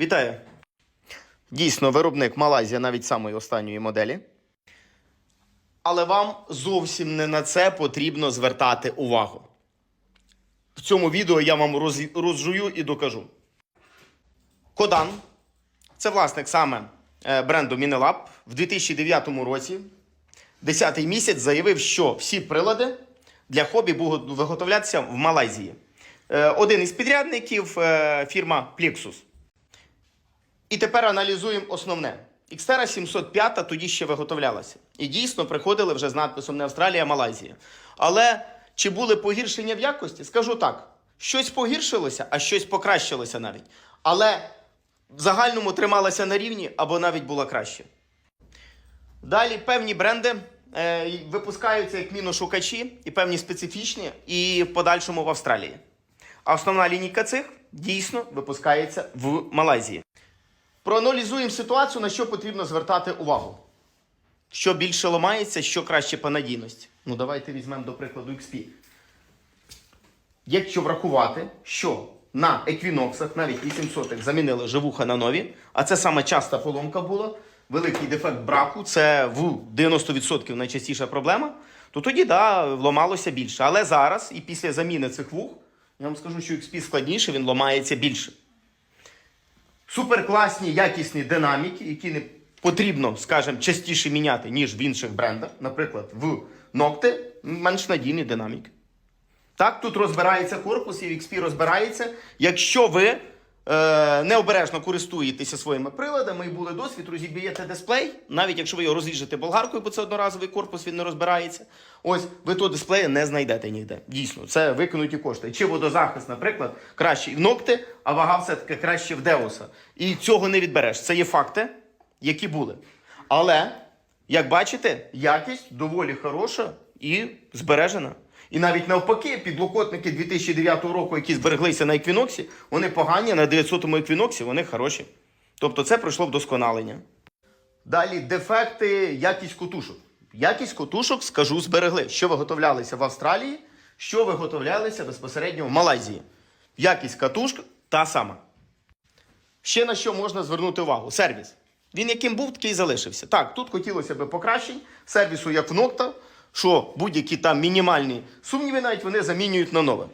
Вітаю! Дійсно, виробник Малайзія навіть самої останньої моделі. Але вам зовсім не на це потрібно звертати увагу. В цьому відео я вам роз- розжую і докажу. Кодан це власник саме е, бренду Minelab в 2009 році, 10 місяць, заявив, що всі прилади для хобі будуть виготовлятися в Малайзії. Е, Один із підрядників е, фірма Plexus. І тепер аналізуємо основне. Xterra 705 тоді ще виготовлялася. І дійсно приходили вже з надписом не Австралія, а Малайзія. Але чи були погіршення в якості? Скажу так: щось погіршилося, а щось покращилося навіть. Але в загальному трималася на рівні або навіть була краще. Далі певні бренди е, випускаються як міношукачі і певні специфічні, і в подальшому в Австралії. А основна лінійка цих дійсно випускається в Малайзії. Проаналізуємо ситуацію, на що потрібно звертати увагу. Що більше ламається, що краще по надійності. Ну, давайте візьмемо до прикладу XP. Якщо врахувати, що на еквіноксах навіть 800 замінили живуха на нові, а це саме часта поломка була, великий дефект браку, це в 90% найчастіша проблема, то тоді да, ламалося більше. Але зараз, і після заміни цих вух, я вам скажу, що XP складніше, він ламається більше суперкласні, якісні динаміки, які не потрібно, скажімо, частіше міняти, ніж в інших брендах. Наприклад, в Нокти менш надійні динаміки. Так, тут розбирається корпус, і в XP розбирається. Якщо ви е, необережно користуєтеся своїми приладами і були досвід, розіб'єте дисплей, навіть якщо ви його розріжете болгаркою, бо це одноразовий корпус, він не розбирається. Ось ви того дисплея не знайдете ніде. Дійсно, це викинуті кошти. Чи водозахист, наприклад, кращий в ногти, а вага все-таки краще в Деуса. І цього не відбереш. Це є факти, які були. Але, як бачите, якість доволі хороша і збережена. І навіть навпаки, підлокотники 2009 року, які збереглися на еквіноксі, вони погані, на 900-му еквіноксі вони хороші. Тобто це пройшло вдосконалення. Далі дефекти, якість котушок. Якість котушок, скажу, зберегли, що виготовлялися в Австралії, що виготовлялися безпосередньо в Малайзії. Якість катушок та сама. Ще на що можна звернути увагу? Сервіс. Він яким був, такий і залишився. Так, тут хотілося б покращень, сервісу як в Нокта, що будь-які там мінімальні сумніви, навіть вони замінюють на нове.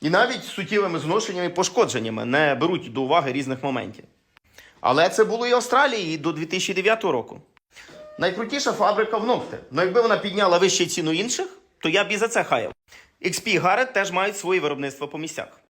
І навіть суттєвими зношеннями і пошкодженнями не беруть до уваги різних моментів. Але це було і Австралії і до 2009 року. Найкрутіша фабрика в Нокте. Ну якби вона підняла вище ціну інших, то я б і за це хаяв. XP і Garrett теж мають свої виробництва по місцях.